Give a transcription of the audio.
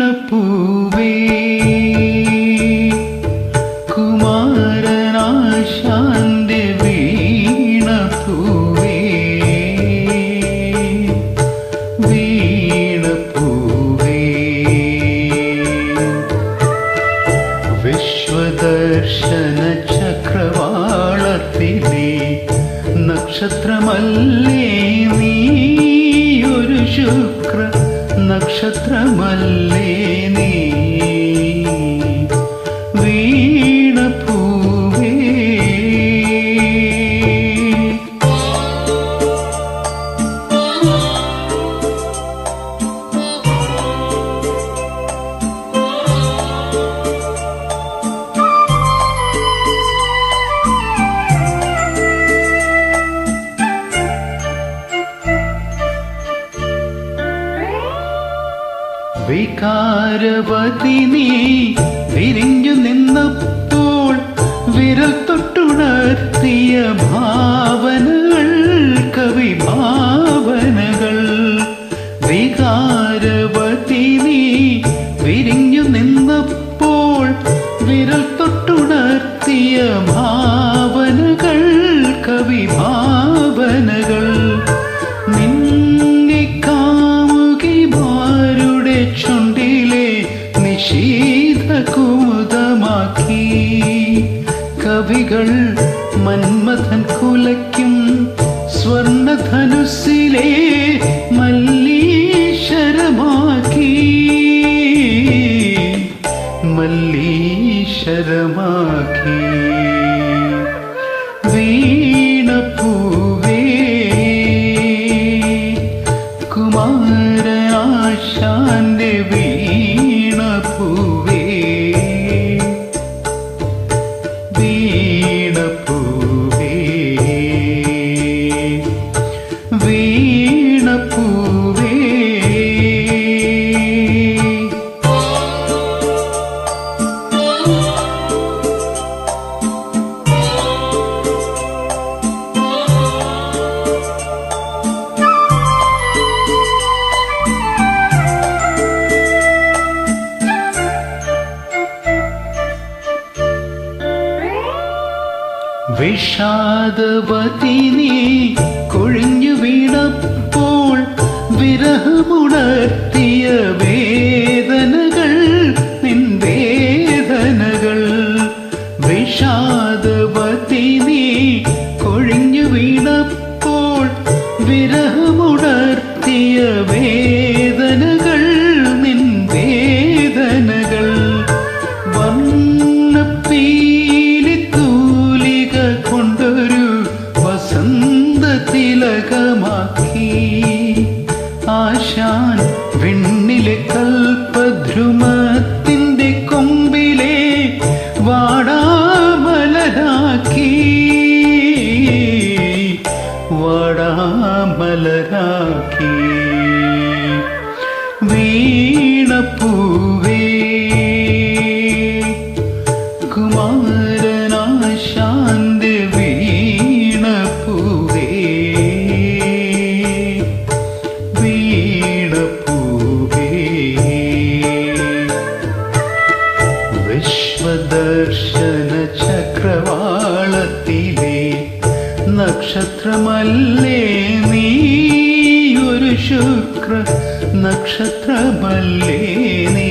वीणपूे ചക്രവാളത്തിലെ നക്ഷത്രമല്ലേ നീ ഒരു ശുക്ര നക്ഷത്രമല്ലേ വികാരവതി നീ വിരിഞ്ഞു നിന്നപ്പോൾ വിരൽ തൊട്ടുണർത്തിയ ഭാവനകൾ കവി ഭാവനകൾ. വികാരവതി നീ വിരിഞ്ഞു നിന്നപ്പോൾ വിരൽ തൊട്ടുണർത്തിയ ഭാവനകൾ കവി ഭാവനകൾ മന്മഥൻ കുലയ്ക്കും സ്വർണധനുസിലെ മല്ലീശ്വരമാക്കി മല്ലീശ്വരമാക്കി വീണപ്പൂവേ വിഷാദവതി നീ കൊഴിഞ്ഞു വീണപ്പോൾ വിരഹമുണർത്തിയ വേദനകൾ നിൻ വേദനകൾ. വിഷാദവതി നീ കൊഴിഞ്ഞു വീണപ്പോൾ വിരഹമുണർത്തിയ വേദനകൾ വാടാമലരാക്കി വീണപ്പൂവേ കുമാരനാശാന്റെ വീണപ്പൂവേ വീണപ്പൂവേ വിശ്വദർശന ചക്രവാളത്തിലെ നക്ഷത്രമല്ലേ നീ? ഒരു ശുക്ര നക്ഷത്രമല്ലേ നീ?